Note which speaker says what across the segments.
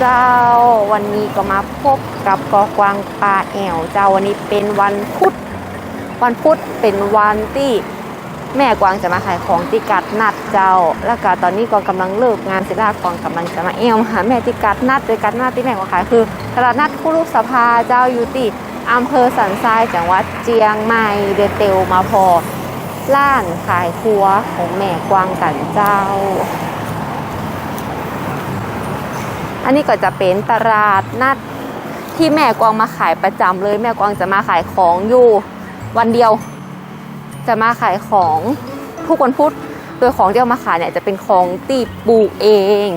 Speaker 1: เจ้า วันนี้ก็มาพบกับกอกวางปลาแอวเจ้าวันนี้เป็นวันพุธวันพุธเป็นวันที่แม่กวางจะมาขายของที่กัดนัดเจ้า แล้วก็ตอนนี้ก็กำลังเลิกงานเสร็จแล้วกวางกำลังจะมาแอวหาแม่ที่กัดนัดโดยกัดนัดที่แม่กวางขายคือตลาดนัดคู่ลูกสภาเจ้าอยู่ที่อำเภอสันทรายจังหวัดเจียงใหม่เดเตลมาพอล้านขายครัวของแม่กวางกันเจ้า อันนี้ก็จะเป็นตลาดนัดที่แม่กวางมาขายประจำเลย แม่กวางจะมาขายของอยู่วันเดียว จะมาขายของทุกวันพุธโดยของที่เอามาขายเนี่ยจะเป็นของที่ปลูกเอง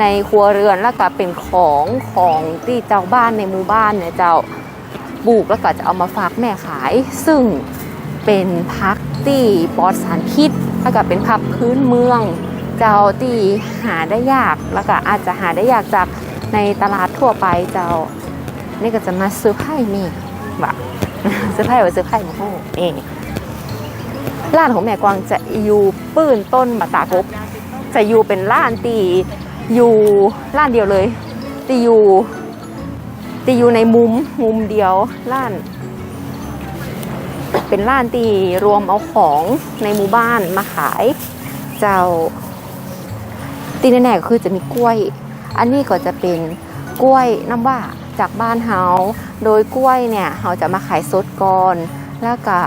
Speaker 1: ในครัวเรือนแล้วก็เป็นของของที่เจ้าบ้านในหมู่บ้านเนี่ยเจ้าปลูกแล้วก็จะเอามาฝากแม่ขาย ซึ่งเป็นพักที่ปลอดสารพิษแล้วก็เป็นพักพื้นเมือง เจ้าที่หาได้ยากแล้วก็อาจจะหาได้ยากจากในตลาดทั่วไปเจ้า นี่ก็จะมาซื้อไพ่นี่แบบซื้อไพ่ว่าซื้อไพ่มาโอ้เองร้านของแม่กวางจะอยู่ปื้นต้นบะตากบจะอยู่เป็นร้านตีอยู่ร้านเดียวเลยตีอยู่ตีอยู่ในมุมมุมเดียวร้าน เป็นร้านตีรวมเอาของในหมู่บ้านมาขาย เจ้า ตีแน่ๆก็คือจะมีกล้วย อันนี้ก็จะเป็นกล้วยน้ำว่าจากบ้านเฮาโดยกล้วยเนี่ยเราจะมาขายสดก่อนแล้วก็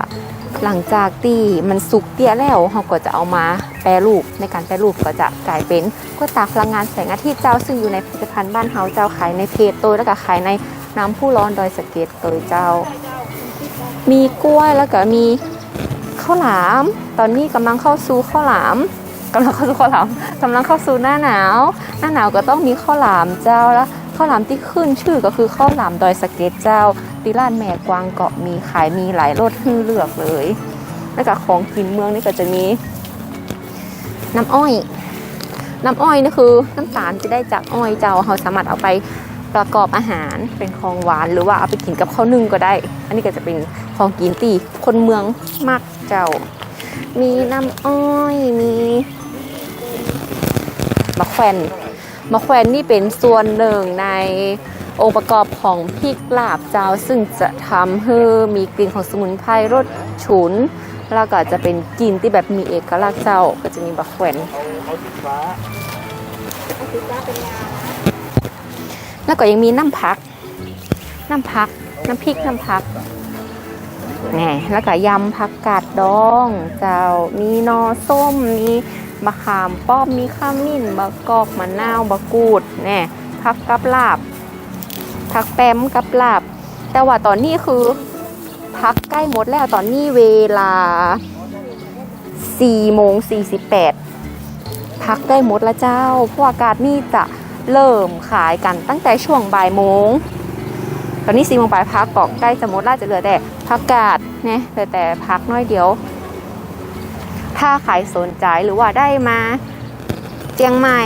Speaker 1: หลังจากที่มันสุกเตี้ยแล้วเราก็จะเอามาแปรรูปในการแปรรูปก็จะกลายเป็นกล้วยตากพลังงานแสงอาทิตย์เจ้า ซึ่งอยู่ในผลิตภัณฑ์บ้านเฮาเจ้าขายในเพจตัวแล้วก็ขายในน้ำผู้ร้อนดอยสะเก็ดตัวเจ้า มีกล้วยแล้วก็มีข้าวหลาม ตอนนี้กำลังเข้าสู่ข้าวหลาม กำลังเข้าสู่ข้าวหลามกำลังเข้าสู่หน้าหนาว หน้าหนาวก็ต้องมีข้าวหลามเจ้าล้วข้าวหลามที่ขึ้นชื่อก็คือข้าวหลามดอยสะเก็ดเจ้าติร้านแม่กวางเกาะมีขายมีหลายรสให้เลือกเลยแล้วก็ของกินเมืองนี่ก็จะมี น้ำอ้อย น้ำอ้อยนี่คือน้ำตาลที่ได้จากอ้อยเจ้าเราสามารถเอาไปประกอบอาหารเป็นของหวานหรือว่าเอาไปกินกับข้าวนึ่งก็ได้ อันนี้ก็จะเป็นของกินตีคนเมืองมากเจ้า มีน้ำอ้อยมีมะแขวนมะแขวนนี่เป็นส่วนหนึ่งในองค์ประกอบของพริกลาบเจ้าซึ่งจะทำให้มีกลิ่นของสมุนไพรรสฉุน แล้วก็จะเป็นกลิ่นที่แบบมีเอกลักษณ์เจ้าก็จะมีมะแขวนแล้วก็ยังมีน้ำพัก น้ำพัก น้ำพริกน้ำพัก นี่แล้วก็ยำผักกาดดอง เจ้ามีนอส้มมีมะขามป้อมมีข้าวมิ้นบะกอกมะนาวบะกูดแหน่ผักกับลาบผักแปมกับลาบ แต่ว่าตอนนี้คือพักใกล้หมดแล้วตอนนี้เวลา4โมง48พักได้หมดแล้วเจ้าพราะอากาศนี่จะเริ่มขายกันตั้งแต่ช่วงบ่ายโมง ตอนนี้สี่โมงปลายพักบอกใกล้จะหมดล้วจะเหลือแต่พักกาดเนี่ยเหลือแต่พักน้อยเดียว ถ้าใครสนใจหรือว่าได้มาเจียงใหม่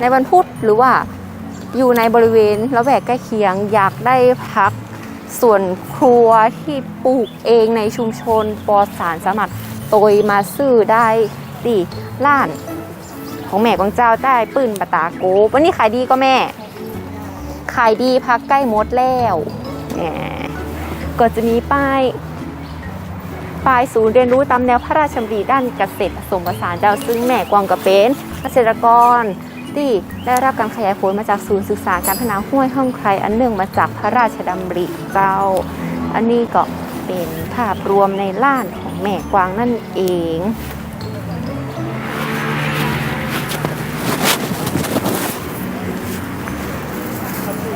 Speaker 1: ในวันพุธหรือว่าอยู่ในบริเวณละแวกใกล้เคียงอยากได้พักส่วนครัวที่ปลูกเองในชุมชนปลอดสารสามารถโตยมาซื้อได้ดีล้าน ของแม่ของเจ้าได้ปืนปะตาโกวันนี้ขายดีก็แม่ ขายดีพักใกล้หมดแล้วแหมก็จะมีป้ายป้ายศูนย์เรียนรู้ตามแนวพระราชดำริด้านเกษตรผสมผสานเจ้าซึ่งแม่กวางกระเป็นเกษตรกรที่ได้รับการขยายผลมาจากศูนย์ศึกษาการพัฒนาห้วยห้องใครอันเนื่องมาจากพระราชดำริเจ้า อันนี้ก็เป็นภาพรวมในล้านของแม่กวางนั่นเอง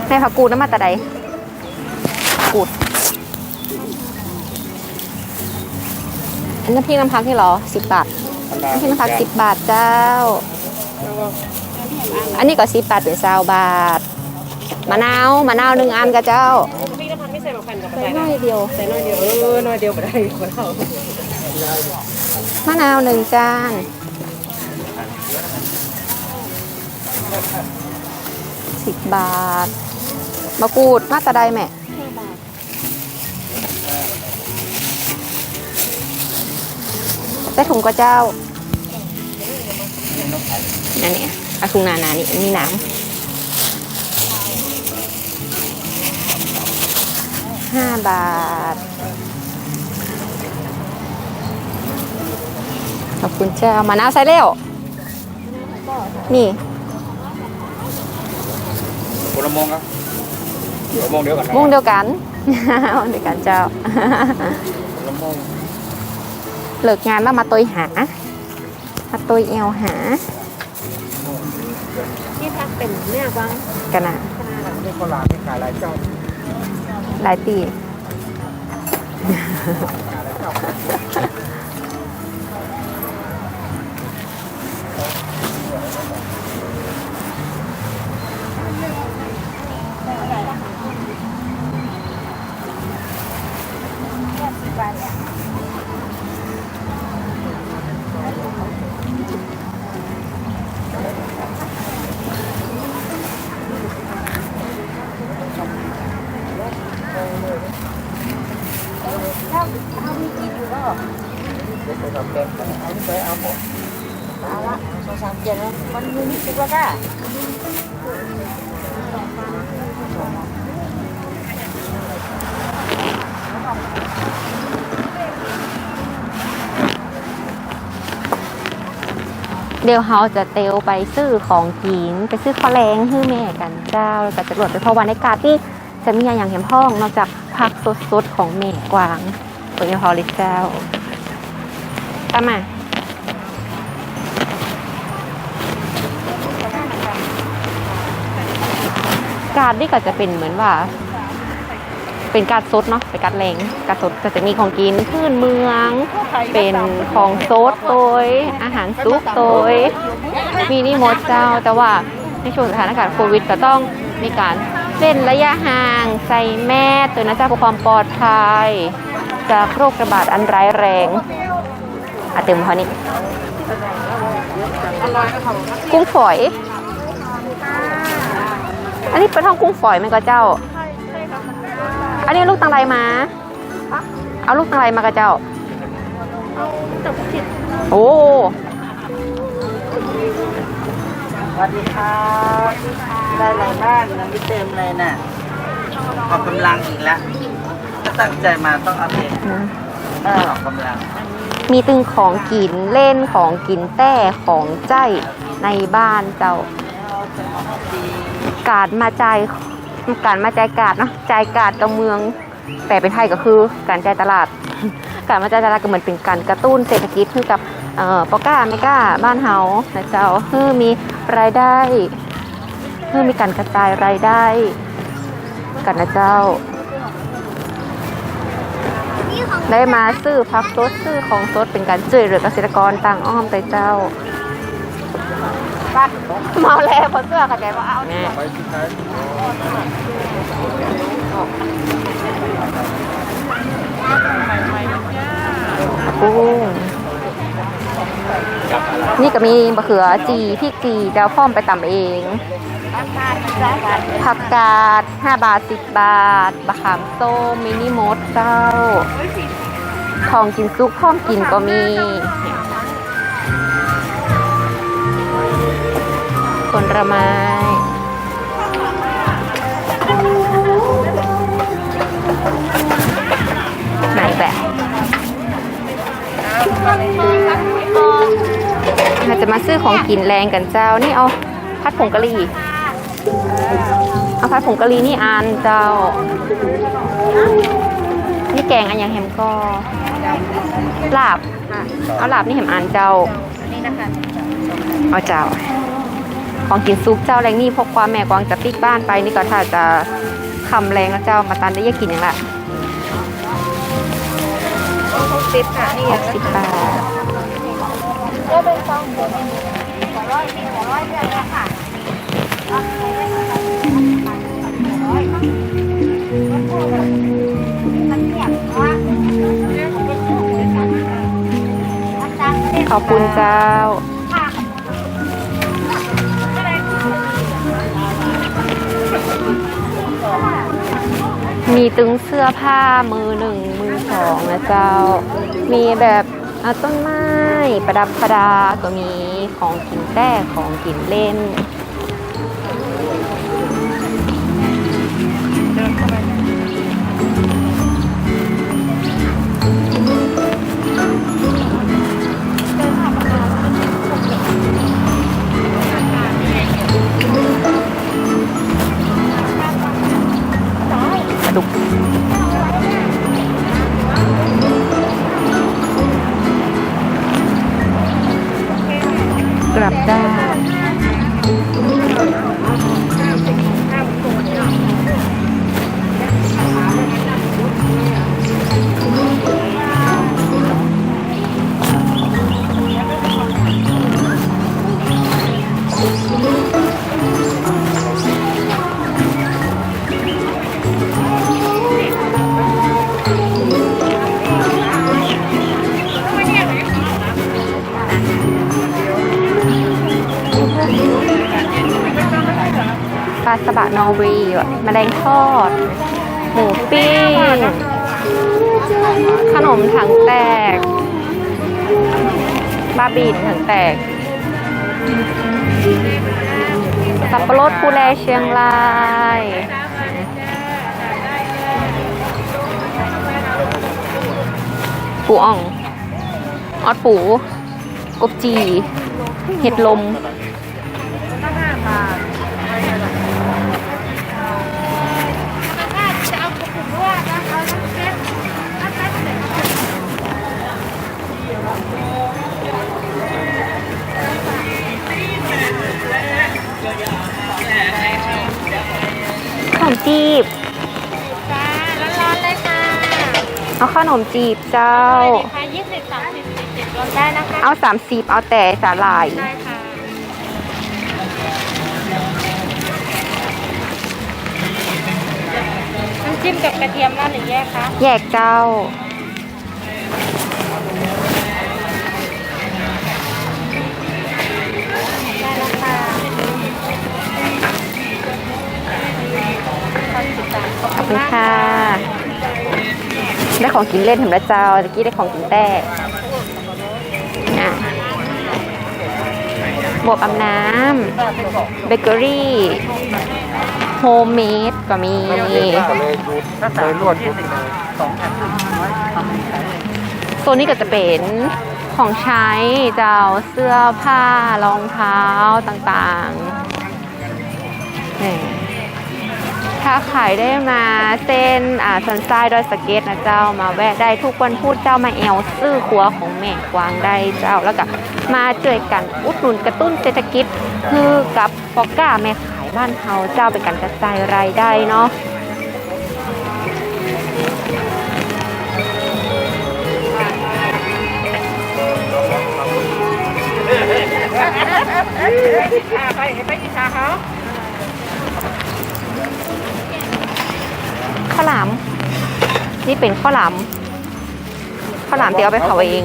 Speaker 1: แม่ผักกูดน้ำมาแต่ใดกูดอันน้ำพริกน้ำพักนี่เหรอสิบบาทน้ำพริกน้ำพักสิบบาทเจ้า อันนี้ก็สิบบาทเป็นซาวบาทมะนาวมะนาวหนึ่งอันกับเจ้า
Speaker 2: พี่น้ำพันไม่ใส่หมกแผ่นกับ
Speaker 1: ใส่
Speaker 2: ใส่
Speaker 1: น้อยเดียว
Speaker 2: ใส่น้อยเดียวเออน้อยเดียวไม่ได้คนเรา
Speaker 1: มะนาวหนึ่งจานสิบบาท มะกรูดมาตะไดแม่แต่ถุงกระเจ้านั่นเนี่ยอะถุงนานานี่มีน้ำห้าบาท ขอบคุณเจ้ามานาวใส่แล้ว นี่
Speaker 3: ผลมงครับ คนละโมงเดียวกันนะ
Speaker 1: มุ่งเดียวกันมุ่งเดียวกันเจ้า
Speaker 3: คนละโมง
Speaker 1: เลิกงานแล้วมาตุยหา มาตุยเอวหา
Speaker 2: ที่พักเป็นเนี่ยบ้าง
Speaker 1: กันนะ
Speaker 3: นี่คนลาที่ขายหลายเจ้า
Speaker 1: หลาย ปีเดี๋ยวเฮาจะเตลไปซื้อของกินไปซื้อข้าวแรงให้แม่กันเจ้าแล้วก็จะรวดไปเพราะวันในกาที่จะมีอย่างเห็มห้องนอกจากผักสดๆของแม่กวางตัวนี้พอลิเจ้า ตามมา การนี่ก็จะเป็นเหมือนว่า เป็นการดสดเนาะเป็นการดแรงการดสดก็จะมีของกินพื้นเมือง เป็นของสดโดยอาหารซุปโดยมีนี่หมดเจ้าแต่ว่าในช่วงสถานการณ์โควิดก็ต้องมีการเว้นระยะห่างใส่แมสตัวนะเจ้าเพื่อความปลอดภัย จากโรคระบาดอันร้ายแรง อาเต็มพอนี้กุ้งฝอย อันนี้เป็นห้องกุ้งฝอยไหมก็เจ้า อันนี้ลูกตังไรมา เอาลูกตังไรมากระเจ้า โอ้
Speaker 4: สวัสดีครับได้อะไรบ้างยังไม่เต็มเลยน่ะออกกำลังอีกแล้วถ้าตั้งใจมาต้องเอาเต็มเออออกกำลัง
Speaker 1: มีตึงของกินเล่นของกินแต่ของใจในบ้านเจ้า การมาใจการมาใจการเนาะจ่ายการกับเมือง แต่เป็นไทยก็คือการใจตลาด การมาใจตลาดก็เหมือนเป็นการกระตุ้นเศรษฐกิจให้กับเอ่อปอก้าไม่ก้าบ้านเฮานะเจ้าเพื่อมีรายได้เพื่อมีการกระจายรายได้กันนะเจ้า ได้มาซื้อพักสดซื้อของสดเป็นการช่วยเหลือเกษตรกรต่างอ้อมใจเจ้าเมาแล้วพอเสื้อเข้าใจว่าเอาเนี่ยกุ้งนี่ก็มีมะเขือจีพริกจีเจ้าพ่อมไปตำเอง ผักกาด 5 บาท 10 บาทบะขามส้มมินิมดเจ้า ของกินซุกพร้อมกินก็มี ผลไม้ไหนแบบเราจะมาซื้อของกินแรงกันเจ้า นี่เอา พัดผงกะหรี่ เอาพัดผงกะหรี่นี่อันเจ้า นี่แกงอันยังแฮมก็ลาบ เอาลาบนี่เห็มอันเจ้าเอาเจ้า ของกินซุปเจ้าแรงนี่พกความแม่กวางจะปิกบ้านไปนี่ก็ถ้าจะคำแรงแล้วเจ้ามาตันได้ยากินอย่างละ
Speaker 2: ติดค่ะนี่
Speaker 1: หกสิบบาท ขอบคุณเจ้า มีตึงเสื้อผ้ามือหนึ่งมือสองนะเจ้า มีแบบต้นไม้ประดับประดาก็มีของกินแต่ของกินเล่น ย์แมลงทอด หมูปิ้ง ขนมถังแตก บาบินถังแตก สับปะรดภูแลเชียงรายปูอ่องออดปูกบจี เห็ดลม
Speaker 2: จะ
Speaker 1: ขนมจีบ
Speaker 2: เจ้า ค่ะยี่สิบสามสิบสี่สิบรอนได้นะคะ
Speaker 1: เอาสามสิบเอาแต่สาหร่าย
Speaker 2: ได้ค่ะน้ำจิ้มกับกระเทียมน่าหรือแยกคะ
Speaker 1: แยกเจ้า
Speaker 2: ได้แล้วค่ะตอนสิบสามขอบ
Speaker 1: ขอบ
Speaker 2: คุ
Speaker 1: คุณณ
Speaker 2: มาก
Speaker 1: ค่ะ ได้ของกินเล่นเห็นแล้วเจ้าตะกี้ได้ของกินแต่บวบอาบน้ำเบเกอรี่โฮมเมดก็มี
Speaker 3: เลยลยลวด
Speaker 1: โซนนี้ก็จะเป็นของใช้เจ้าเสื้อผ้ารองเท้าต่างๆนี่ ถ้าขายได้มาเส้นอ่าสันทรายดอยสเก็ตนะเจ้ามาแวะได้ทุกวันพูดเจ้ามาแอลซื้อครัวของแม่กวางได้เจ้าแล้วก็มาเจอกันอุดหนุนกระตุ้นเศรษฐกิจ คือกับฟอกก้าแม่ขายบ้านเฮาเจ้าเป็นการกระจายรายได้เนาะ
Speaker 2: ไปไปอิชาเขา
Speaker 1: ข้าวหลาม นี่เป็นข้าวหลามข้าวหลามที่เอาไปเผาเอง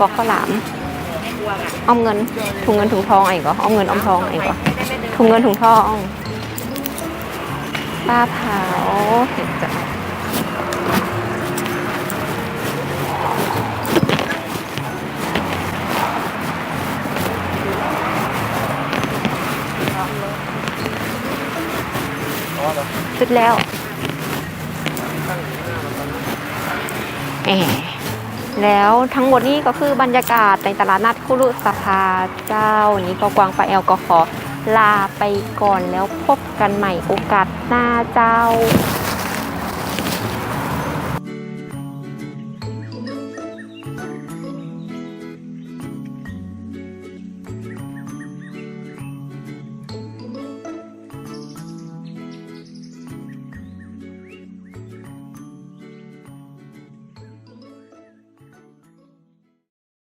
Speaker 1: บอกข้าวหลามออมเงินถุงเงินถุงทองอะไรก็ออมเงินออมทองอะไรก็ถุงเงินถุงทองปลาเผาเห็นจ้ะสุดแล้วแหม แล้วทั้งหมดนี้ก็คือบรรยากาศในตลาดนัดคุรุสภาเจ้า นี้ก็กวางปลาแอลก็ขอลาไปก่อนแล้วพบกันใหม่โอกาสหน้าเจ้า